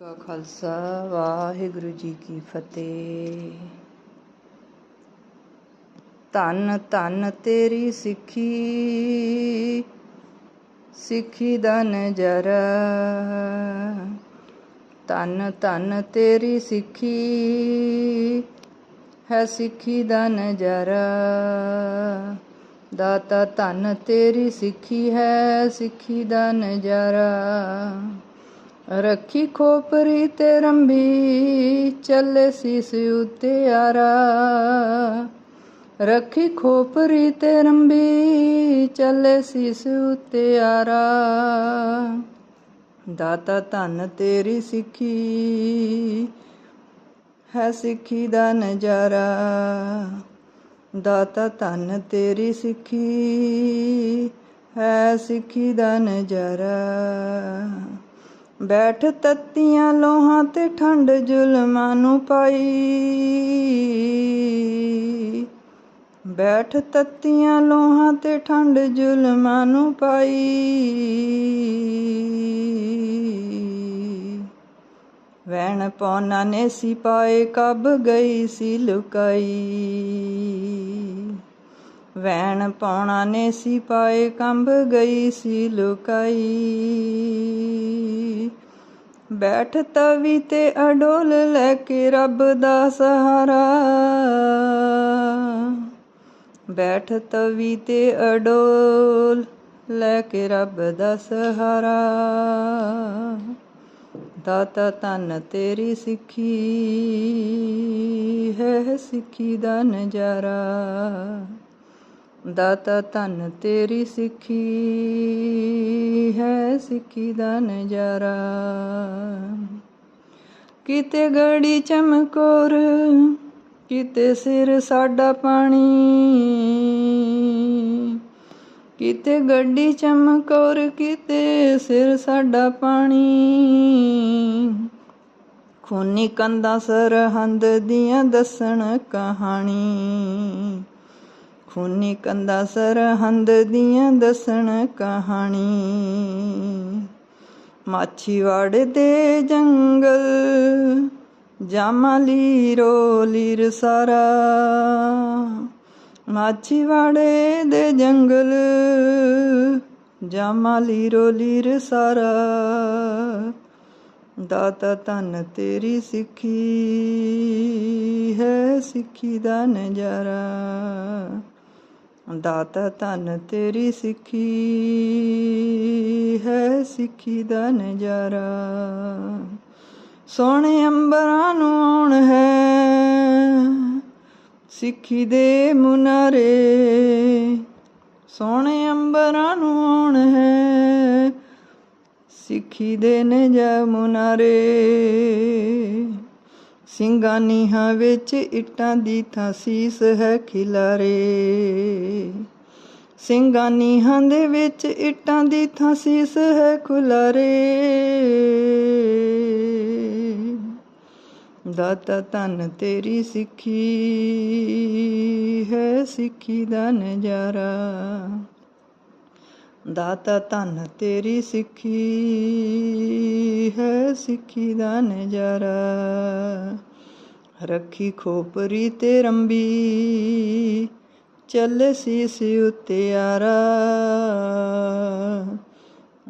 ਕਾ ਖਾਲਸਾ, ਵਾਹਿਗੁਰੂ ਜੀ ਕੀ ਫਤਿਹ। ਧੰਨ ਧੰਨ ਤੇਰੀ ਸਿੱਖੀ ਸਿੱਖੀ ਦਾ ਨਜ਼ਾਰਾ। ਧੰਨ ਧੰਨ ਤੇਰੀ ਸਿੱਖੀ, ਹੈ ਸਿੱਖੀ ਦਾ ਨਜ਼ਾਰਾ। ਦਾਤਾ ਧੰਨ ਤੇਰੀ ਸਿੱਖੀ, ਹੈ ਸਿੱਖੀ ਦਾ ਨਜ਼ਾਰਾ। ਰੱਖੀ ਖੋਪਰੀ ਤੇ ਰੰਬੀ, ਚੱਲੇ ਸੀਸ ਉਤੇ ਆਰਾ। ਰੱਖੀ ਖੋਪਰੀ ਤੇ ਰੰਬੀ, ਚੱਲੇ ਸੀਸ ਉਤੇ ਆਰਾ। ਦਾਤਾ ਧੰਨ ਤੇਰੀ ਸਿੱਖੀ, ਹੈ ਸਿੱਖੀ ਦਾ ਨਜ਼ਾਰਾ। ਦਾਤਾ ਧੰਨ ਤੇਰੀ ਸਿੱਖੀ, ਹੈ ਸਿੱਖੀ ਦਾ ਨਜ਼ਾਰਾ। ਬੈਠ ਤੱਤੀਆਂ ਲੋਹਾਂ ਤੇ ਠੰਡ ਜ਼ੁਲਮਾਂ ਨੂੰ ਪਾਈ। ਬੈਠ ਤੱਤੀਆਂ ਲੋਹਾਂ ਤੇ ਠੰਡ ਜ਼ੁਲਮਾਂ ਨੂੰ ਪਾਈ। ਵੈਣ ਪੌਨਾ ਨੇ ਸਿਪਾਏ ਕਬ ਗਈ ਸੀ ਲੁਕਾਈ। ਵੈਣ ਪਾਉਣਾ ਨੇ ਸੀ ਪਾਏ ਕੰਬ ਗਈ ਸੀ ਲੁਕਾਈ। ਬੈਠ ਤਵੀ ਤੇ ਅਡੋਲ ਲੈ ਕੇ ਰੱਬ ਦਾ ਸਹਾਰਾ। ਬੈਠ ਤਵੀ ਤੇ ਅਡੋਲ ਲੈ ਕੇ ਰੱਬ ਦਾ ਸਹਾਰਾ। ਦਾਤਾ ਤਨ ਤੇਰੀ ਸਿੱਖੀ ਹੈ, ਸਿੱਖੀ ਦਾ ਨਜ਼ਾਰਾ। ਦਾਤਾ ਤਨ ਤੇਰੀ ਸਿੱਖੀ ਹੈ, ਸਿੱਖੀ ਦਾ ਨਜ਼ਾਰਾ ਕਿਤੇ ਗੜੀ ਚਮਕੌਰ, ਕਿਤੇ ਸਿਰ ਸਾਡਾ ਪਾਣੀ। ਕਿਤੇ ਗੱਡੀ ਚਮਕੌਰ, ਕਿਤੇ ਸਿਰ ਸਾਡਾ ਪਾਣੀ। ਖੂਨੀ ਕੰਦਾ ਸਰਹੰਦ ਦੀਆਂ ਦੱਸਣ ਕਹਾਣੀ। ਖੂਨੀ ਕੰਦਾ ਸਰਹੰਦ ਦੀਆਂ ਦੱਸਣ ਕਹਾਣੀ। ਮਾਛੀਵਾੜੇ ਦੇ ਜੰਗਲ ਜਾਮਲੀ ਰੋਲੀਰ ਸਾਰਾ। ਮਾਛੀਵਾੜੇ ਦੇ ਜੰਗਲ ਜਾਮਲੀ ਰੋਲੀਰ ਸਾਰਾ। ਦਾਤਾ ਤਨ ਤੇਰੀ ਸਿੱਖੀ ਹੈ, ਸਿੱਖੀ ਦਾ ਨਜ਼ਾਰਾ। ਦਾਤਾ ਤਨ ਤੇਰੀ ਸਿੱਖੀ ਹੈ, ਸਿੱਖੀ ਦਾ ਨਜ਼ਾਰਾ। ਸੋਹਣੇ ਅੰਬਰਾਂ ਨੂੰ ਆਉਣ ਹੈ, ਸਿੱਖੀ ਦੇ ਮੁਨਾਰੇ। ਸੋਹਣੇ ਅੰਬਰਾਂ ਨੂੰ ਆਉਣ ਹੈ, ਸਿੱਖੀ ਦੇ ਨੇ ਮੁਨਾਰੇ। ਸਿੰਘਾਂ ਨੀਹਾਂ ਵਿੱਚ ਇੱਟਾਂ ਦੀ ਥਾਂ ਸੀਸ ਹੈ ਖਿਲਾਰੇ। ਸਿੰਘਾਂ ਨੀਹਾਂ ਦੇ ਵਿੱਚ ਇੱਟਾਂ ਦੀ ਥਾਂ ਸੀਸ ਹੈ ਖੁਲਾਰੇ। ਦਾਤਾ ਤਨ ਤੇਰੀ ਸਿੱਖੀ ਹੈ, ਸਿੱਖੀ ਦਾ ਨਜ਼ਾਰਾ। ਦਾਤਾ ਤਨ ਤੇਰੀ ਸਿੱਖੀ ਹੈ, ਸਿੱਖੀ ਦਾ ਨਜ਼ਾਰਾ। ਰੱਖੀ ਖੋਪਰੀ ਤੇ ਰੰਬੀ, ਚੱਲ ਸੀਸ ਉਤੇ ਆਰਾ।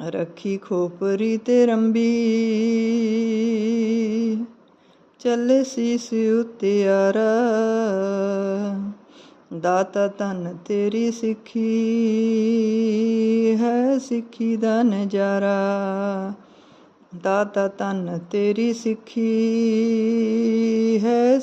ਰੱਖੀ ਖੋਪਰੀ ਤੇ ਰੰਬੀ, ਚੱਲ ਸੀਸ ਉਤੇ ਆਰਾ। ਦਾਤਾ ਧਨ ਤੇਰੀ ਸਿੱਖੀ ਹੈ ਸਿੱਖੀ ਦਾ ਨਜ਼ਾਰਾ। ਦਾਤਾ ਤਨ ਤੇਰੀ ਸਿੱਖੀ ਹੈ